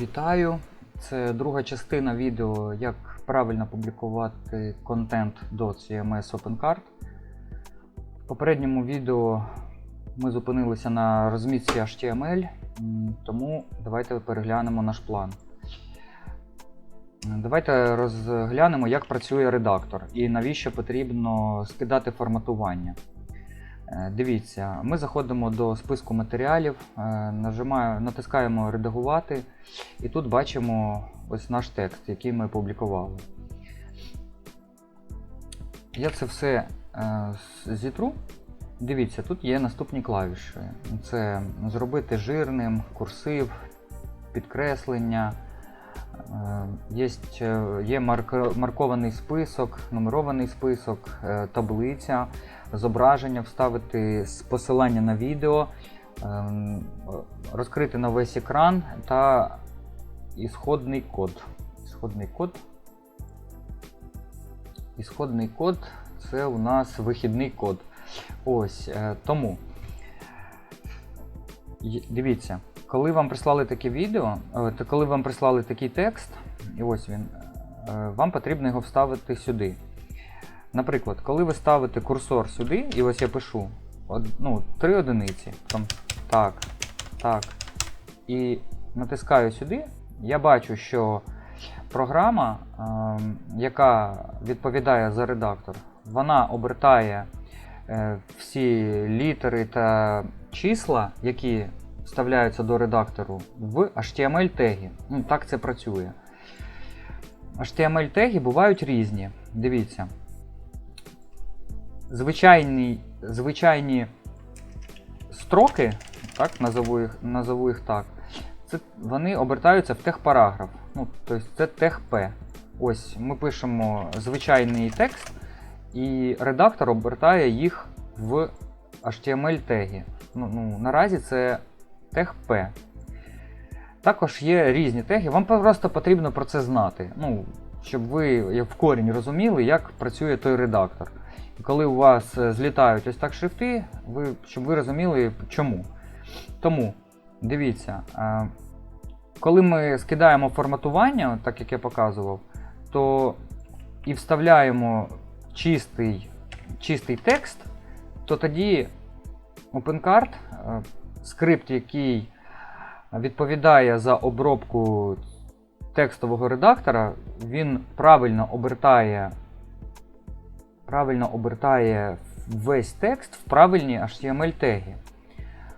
Вітаю! Це друга частина відео, як правильно публікувати контент до CMS OpenCard. В попередньому відео ми зупинилися на розмітці HTML, тому давайте переглянемо наш план. Давайте розглянемо, як працює редактор і навіщо потрібно скидати форматування. Е, Дивіться, ми заходимо до списку матеріалів, е, нажимаю, натискаємо редагувати, і тут бачимо ось наш текст, який ми опублікували. Я це все е, зітру. Дивіться, тут є наступні клавіші. Це зробити жирним, курсив, підкреслення. Е, е, є маркований список, нумерований список, е, таблиця, зображення, вставити посилання на відео, розкрити на весь екран та ісходний код. Ісходний код. Ісходний код це у нас вихідний код. Ось тому. Дивіться, коли вам прислали таке відео, е, то коли вам прислали такий текст, і ось він, е, вам потрібно його вставити сюди. Наприклад, коли ви ставите курсор сюди, і ось я пишу ну, три одиниці, потім так, так, і натискаю сюди, я бачу, що програма, ем, яка відповідає за редактор, вона обертає е, всі літери та числа, які вставляються до редактору, в HTML теги. Ну, так це працює. HTML теги бувають різні. Дивіться. Звичайні, звичайні строки, так, назову їх, назову їх так, це, вони обертаються в техпараграф. Ну, тобто це техп. Ось ми пишемо звичайний текст, і редактор обертає їх в HTML теги. Ну, ну, наразі це техп. Також є різні теги. Вам просто потрібно про це знати. Ну, щоб ви в корінь розуміли, як працює той редактор. І коли у вас е, злітають ось так шрифти, ви, щоб ви розуміли чому. Тому дивіться, е, коли ми скидаємо форматування, так як я показував, то і вставляємо чистий, чистий текст, то тоді OpenCard, е, скрипт, який відповідає за обробку текстового редактора, він правильно обертає, правильно обертає весь текст в правильні HTML теги.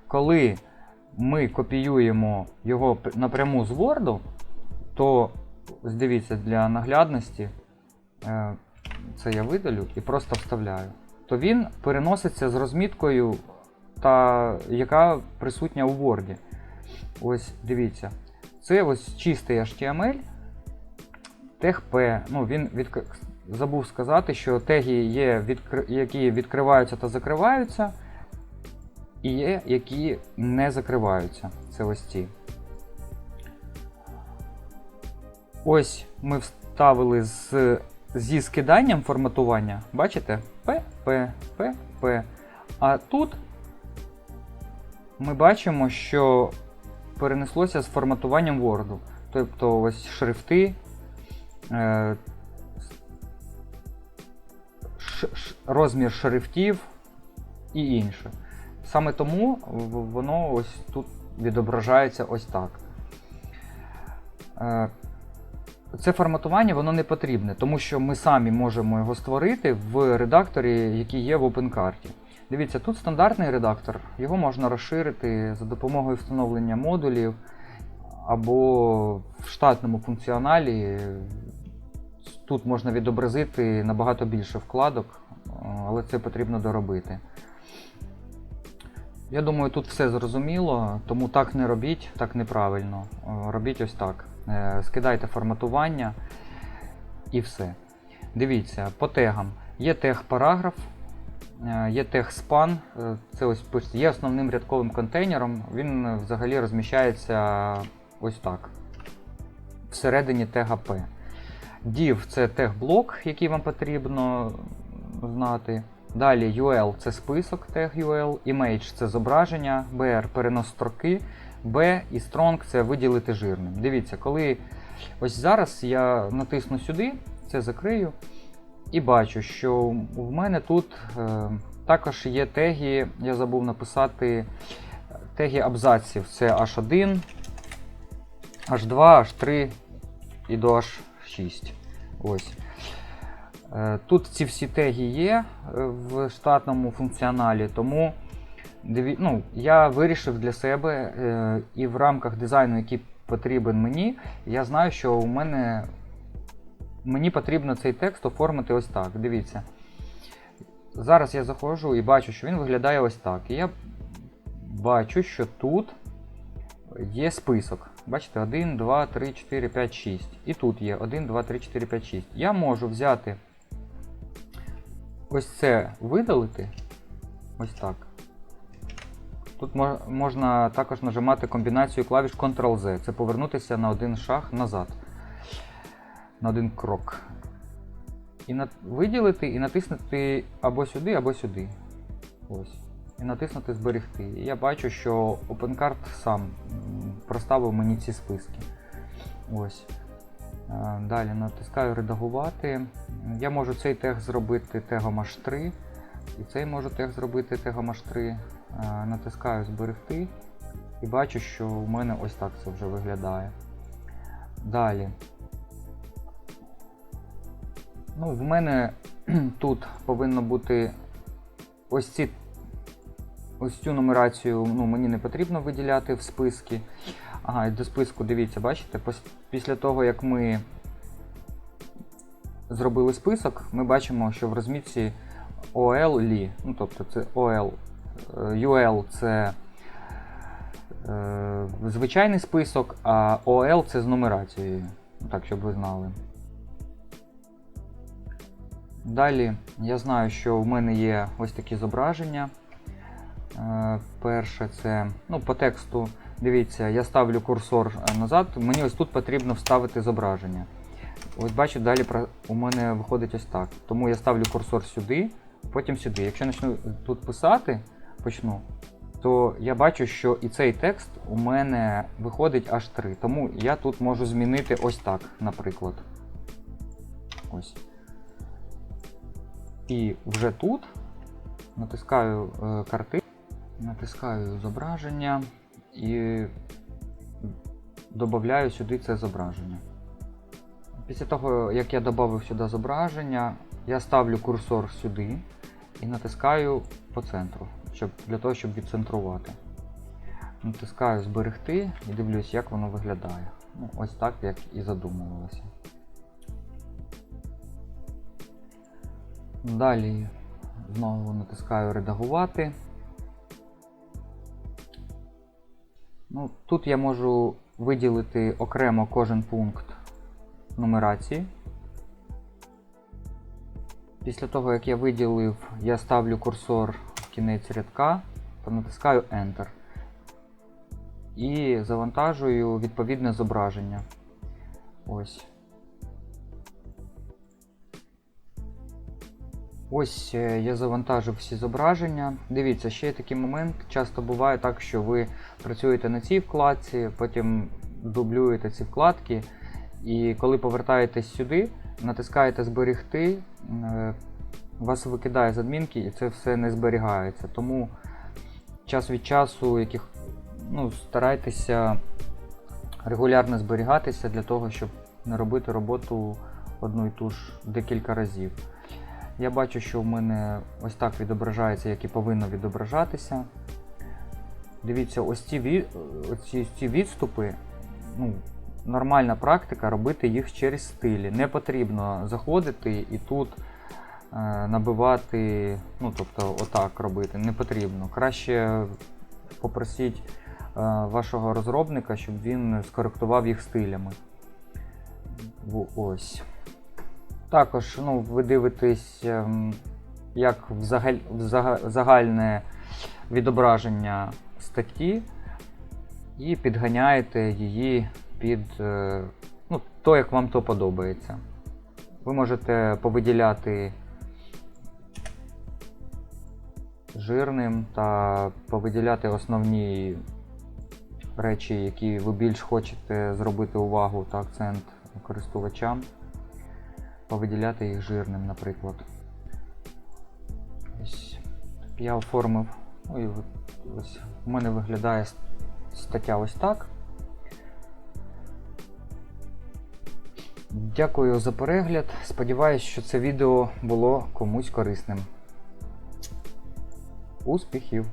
Коли ми копіюємо його напряму з Word, то ось дивіться для наглядності, е, це я видалю і просто вставляю, то він переноситься з розміткою, та, яка присутня у Word. Ось дивіться. Це ось чистий HTML, тег P. Ну, він відк... забув сказати, що теги є, відкр... які відкриваються та закриваються, і є, які не закриваються. Це ось ці. Ось ми вставили з... зі скиданням форматування. Бачите? П, П, П, П. А тут ми бачимо, що перенеслося з форматуванням Word. Тобто ось шрифти, е, розмір шрифтів і інше. Саме тому воно ось тут відображається ось так. Е, Це форматування воно не потрібне, тому що ми самі можемо його створити в редакторі, який є в OpenCart. Дивіться, тут стандартний редактор, його можна розширити за допомогою встановлення модулів або в штатному функціоналі. Тут можна відобразити набагато більше вкладок, але це потрібно доробити. Я думаю, тут все зрозуміло, тому так не робіть, так неправильно. Робіть ось так. Е, Скидайте форматування і все. Дивіться, по тегам. Є тег параграф, Е, Є тег span, е, це ось є основним рядковим контейнером. Він е, взагалі розміщається ось так. Всередині тега P. Div це тег-блок, який вам потрібно знати. Далі UL це список тег UL, Image це зображення, BR перенос строки, B і Strong це виділити жирним. Дивіться, коли ось зараз я натисну сюди, це закрию, і бачу, що в мене тут е, також є теги, я забув написати теги абзаців. Це H1, H2, H3 і до H6. Ось. Е, Тут ці всі теги є е, в штатному функціоналі, тому ну, я вирішив для себе і в рамках дизайну, який потрібен мені, я знаю, що у мене мені потрібно цей текст оформити ось так. Дивіться. Зараз я заходжу і бачу, що він виглядає ось так. І я бачу, що тут є список. Бачите, 1, 2, 3, 4, 5, 6. І тут є 1, 2, 3, 4, 5, 6. Я можу взяти ось це видалити. Ось так. Тут можна також нажимати комбінацію клавіш Ctrl-Z. Це повернутися на один шаг назад. На один крок. І на... виділити і натиснути або сюди, або сюди. Ось. І натиснути Зберегти. І я бачу, що OpenCart сам проставив мені ці списки. Ось. Е, Далі натискаю редагувати. Я можу цей тег зробити тегом H3. І цей можу тег зробити тегом H3. Е, Натискаю зберегти. І бачу, що в мене ось так це вже виглядає. Далі. Ну, в мене тут повинно бути ось ці. Ось цю нумерацію ну, мені не потрібно виділяти в списки. Ага, і до списку, дивіться, бачите, після того, як ми зробили список, ми бачимо, що в розмітці OL лі, ну тобто це OL, е, UL це е, звичайний список, а OL це з нумерацією. Ну, Так, щоб ви знали. Далі я знаю, що в мене є ось такі зображення. Е, Перше це ну, по тексту. Дивіться, я ставлю курсор е, назад. Мені ось тут потрібно вставити зображення. Ось бачу, далі у мене виходить ось так. Тому я ставлю курсор сюди, потім сюди. Якщо почну тут писати, почну, то я бачу, що і цей текст у мене виходить аж 3. Тому я тут можу змінити ось так, наприклад. Ось. І вже тут натискаю е, карти, натискаю зображення і додаю сюди це зображення. Після того, як я додав сюди зображення, я ставлю курсор сюди і натискаю по центру, щоб, для того, щоб відцентрувати. Натискаю зберегти і дивлюсь, як воно виглядає. Ну, ось так, як і задумувалося. Далі знову натискаю редагувати. Ну, тут я можу виділити окремо кожен пункт нумерації. Після того, як я виділив, я ставлю курсор в кінець рядка та натискаю Enter. І завантажую відповідне зображення. Ось. Ось е, я завантажив всі зображення. Дивіться, ще є такий момент. Часто буває так, що ви працюєте на цій вкладці, потім дублюєте ці вкладки, і коли повертаєтесь сюди, натискаєте зберегти, е, вас викидає з адмінки і це все не зберігається. Тому час від часу яких, ну, старайтеся регулярно зберігатися для того, щоб не робити роботу одну і ту ж декілька разів. Я бачу, що в мене ось так відображається, як і повинно відображатися. Дивіться, ось ці, оці, ці відступи, ну, нормальна практика робити їх через стилі. Не потрібно заходити і тут е, набивати, ну тобто отак робити. Не потрібно. Краще попросіть е, вашого розробника, щоб він скоректував їх стилями. Ось. Також ну, ви дивитесь, ем, як взагаль, загальне відображення статті і підганяєте її під е, ну, то, як вам то подобається. Ви можете повиділяти жирним та повиділяти основні речі, які ви більш хочете зробити увагу та акцент користувачам, повиділяти їх жирним, наприклад. Ось я оформив. Ой, от- ось у мене виглядає стаття ось так. Дякую за перегляд. Сподіваюсь, що це відео було комусь корисним. Успіхів!